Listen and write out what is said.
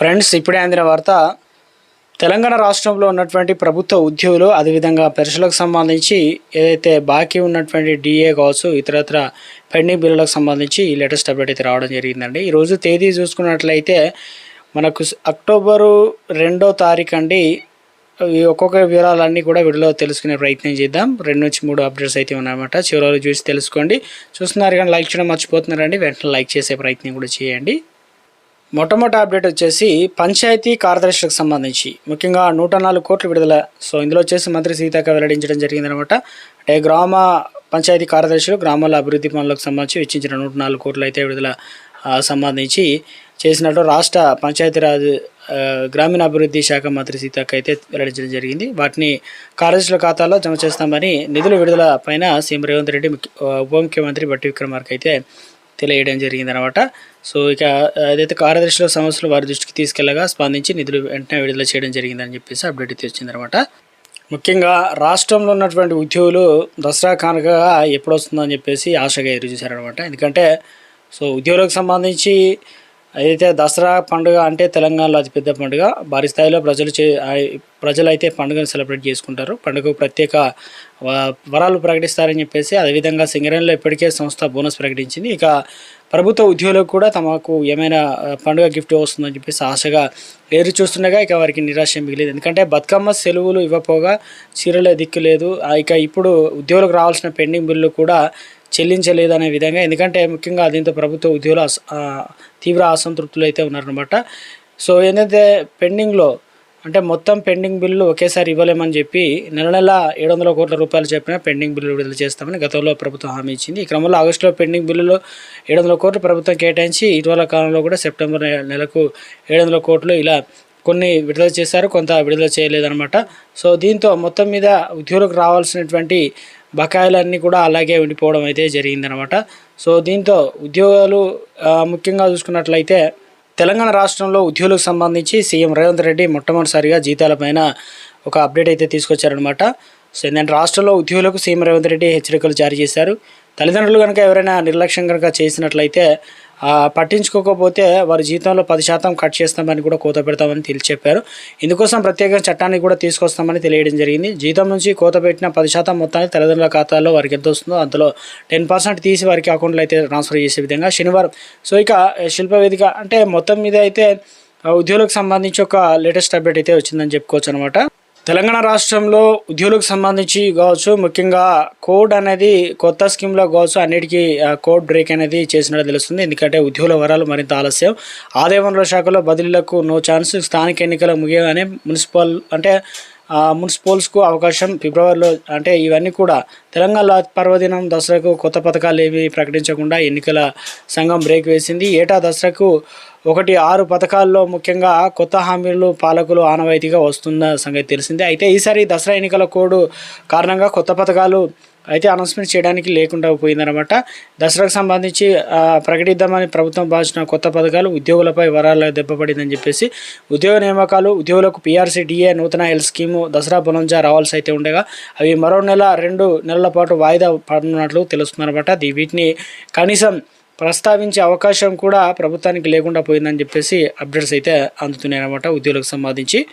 Friends ఇప్పుడే అందిన వార్త తెలంగాణ రాష్ట్రంలో ఉన్నటువంటి ప్రభుత్వ ఉద్యోగులు అదేవిధంగా పెన్షన్లకు సంబంధించి ఏదైతే బాకీ ఉన్నటువంటి డిఏ కావచ్చు ఇతరత్ర పెండింగ్ బిల్లులకు సంబంధించి ఈ లేటెస్ట్ అప్డేట్ అయితే రావడం జరిగిందండి. ఈరోజు తేదీ చూసుకున్నట్లయితే మనకు అక్టోబరు రెండో తారీఖు అండి ఈ ఒక్కొక్క వివరాలన్నీ కూడా వీడియోలో తెలుసుకునే ప్రయత్నం చేద్దాం. రెండు నుంచి మూడు అప్డేట్స్ అయితే ఉన్నాయన్నమాట. చివరి చూసి తెలుసుకోండి. చూస్తున్నారు కానీ లైక్ చేయడం మర్చిపోతున్నారండి. వెంటనే లైక్ చేసే ప్రయత్నం కూడా చేయండి. మొట్టమొదటి అప్డేట్ వచ్చేసి పంచాయతీ కార్యదర్శులకు సంబంధించి. ముఖ్యంగా నూట నాలుగు కోట్లు విడుదల. సో ఇందులో వచ్చేసి మంత్రి సీతాక వెల్లడించడం జరిగిందనమాట. అంటే గ్రామ పంచాయతీ కార్యదర్శులు గ్రామాల అభివృద్ధి పనులకు సంబంధించి వెచ్చించిన నూట నాలుగు కోట్లు అయితే విడుదల సంబంధించి చేసినట్టు రాష్ట్ర పంచాయతీరాజ్ గ్రామీణాభివృద్ధి శాఖ మంత్రి సీతక్క అయితే వెల్లడించడం జరిగింది. వాటిని కార్యదర్శుల ఖాతాలో జమ చేస్తామని నిధుల విడుదల పైన సీఎం రేవంత్ రెడ్డి ముఖ్య- ఉప ముఖ్యమంత్రి బట్టి విక్రమార్క అయితే తెలియడం జరిగింది అనమాట సో ఇక ఏదైతే కార్యదర్శుల సమస్యలు వారి దృష్టికి తీసుకెళ్ళగా స్పందించి నిధులు వెంటనే విడుదల చేయడం జరిగిందని చెప్పేసి అప్డేట్ అయితే వచ్చిందనమాట. ముఖ్యంగా రాష్ట్రంలో ఉన్నటువంటి ఉద్యోగులు దసరా కానుక ఎప్పుడు వస్తుందని చెప్పేసి ఆశగా ఎదురు చూశారనమాట. ఎందుకంటే సో ఉద్యోగులకు సంబంధించి అయితే దసరా పండుగ అంటే తెలంగాణలో అతిపెద్ద పండుగ భారీ స్థాయిలో ప్రజలు చే ప్రజలైతే పండుగను సెలబ్రేట్ చేసుకుంటారు. పండుగకు ప్రత్యేక వ- వరాలు ప్రకటిస్తారని చెప్పేసి అదేవిధంగా సింగరేణిలో ఇప్పటికే సంస్థ బోనస్ ప్రకటించింది. ఇక ప్రభుత్వ ఉద్యోగులకు కూడా తమకు ఏమైనా పండుగ గిఫ్ట్ వస్తుందని చెప్పేసి ఆశగా ఎదురు చూస్తుండగా ఇక వారికి నిరాశ మిగిలేదు. ఎందుకంటే బతుకమ్మ సెలవులు ఇవ్వపోగా చీరలే దిక్కు లేదు. ఇక ఇప్పుడు ఉద్యోగులకు రావాల్సిన పెండింగ్ బిల్లు కూడా చెల్లించలేదు అనే విధంగా ఎందుకంటే ముఖ్యంగా దీంతో ప్రభుత్వ ఉద్యోగులు తీవ్ర అసంతృప్తులు అయితే ఉన్నారనమాట సో ఏంటంటే పెండింగ్లో అంటే మొత్తం పెండింగ్ బిల్లు ఒకేసారి ఇవ్వలేమని చెప్పి నెల నెల ఏడు వందల కోట్ల రూపాయలు చెప్పిన పెండింగ్ బిల్లు విడుదల చేస్తామని గతంలో ప్రభుత్వం హామీ ఇచ్చింది. ఈ క్రమంలో ఆగస్టులో పెండింగ్ బిల్లులో ఏడు వందల కోట్లు ప్రభుత్వం కేటాయించి ఇటీవల కాలంలో కూడా సెప్టెంబర్ నెలకు ఏడు వందల కోట్లు ఇలా కొన్ని విడుదల చేశారు కొంత విడుదల చేయలేదన్నమాట. సో దీంతో మొత్తం మీద ఉద్యోగులకు రావాల్సినటువంటి బకాయిలన్నీ కూడా అలాగే ఉండిపోవడం అయితే జరిగిందనమాట. సో దీంతో ఉద్యోగాలు ముఖ్యంగా చూసుకున్నట్లయితే తెలంగాణ రాష్ట్రంలో ఉద్యోగులకు సంబంధించి సీఎం రేవంత్ రెడ్డి మొట్టమొదటిసారిగా జీతాలపైన ఒక అప్డేట్ అయితే తీసుకొచ్చారనమాట. సో ఏంటంటే రాష్ట్రంలో ఉద్యోగులకు సీఎం రేవంత్ రెడ్డి హెచ్చరికలు జారీ చేశారు. తల్లిదండ్రులు కనుక ఎవరైనా నిర్లక్ష్యం కనుక చేసినట్లయితే పట్టించుకోకపోతే వారి జీతంలో పది శాతం కట్ చేస్తామని కూడా కోత పెడతామని తెలియ చెప్పారు. ఇందుకోసం ప్రత్యేక చట్టాన్ని కూడా తీసుకొస్తామని తెలియడం జరిగింది. జీతం నుంచి కోత పెట్టిన పది శాతం మొత్తాన్ని తల్లిదండ్రుల ఖాతాలో వారికి ఎంత వస్తుందో అందులో టెన్ పర్సెంట్ తీసి వారికి అకౌంట్లో అయితే ట్రాన్స్ఫర్ చేసే విధంగా శనివారం. సో ఇక శిల్ప వేదిక అంటే మొత్తం మీద అయితే ఉద్యోగులకు సంబంధించి ఒక లేటెస్ట్ అప్డేట్ అయితే వచ్చిందని చెప్పుకోవచ్చు అనమాట తెలంగాణ రాష్ట్రంలో ఉద్యోగులకు సంబంధించి కావచ్చు ముఖ్యంగా కోడ్ అనేది కొత్త స్కీమ్లో కావచ్చు అన్నిటికీ కోడ్ బ్రేక్ అనేది చేసినట్టు తెలుస్తుంది. ఎందుకంటే ఉద్యోగుల వరాలు మరింత ఆలస్యం. ఆదాయ వనరుల శాఖలో బదిలీలకు నో ఛాన్స్ స్థానిక ఎన్నికల ముగియగానే మున్సిపల్ అంటే మున్సిపల్స్కు అవకాశం ఫిబ్రవరిలో అంటే ఇవన్నీ కూడా తెలంగాణ పర్వదినం దసరాకు కొత్త పథకాలు ఏమీ ప్రకటించకుండా ఎన్నికల సంఘం బ్రేక్ వేసింది. ఏటా దసరాకు ఒకటి ఆరు పథకాల్లో ముఖ్యంగా కొత్త హామీలు పాలకులు ఆనవాయితీగా వస్తున్న సంగతి తెలిసిందే. అయితే ఈసారి దసరా ఎన్నికల కోడ్ కారణంగా కొత్త పథకాలు అయితే అనౌన్స్మెంట్ చేయడానికి లేకుండా పోయిందనమాట దసరాకు సంబంధించి ప్రకటిద్దామని ప్రభుత్వం భావించిన కొత్త పథకాలు ఉద్యోగులపై వరాల దెబ్బపడిందని చెప్పేసి ఉద్యోగ నియామకాలు ఉద్యోగులకు పీఆర్సీ డిఏ నూతన ఎల్ స్కీము దసరా బులంజా రావాల్సి అయితే ఉండగా అవి మరో నెల రెండు నెల నెలల పాటు వాయిదా పడనున్నట్లు తెలుస్తుందన్నమాట. దీ- వీటిని కనీసం ప్రస్తావించే అవకాశం కూడా ప్రభుత్వానికి లేకుండా పోయిందని చెప్పేసి అప్డేట్స్ అయితే అందుతున్నాయి అనమాట ఉద్యోగులకు సంబంధించి.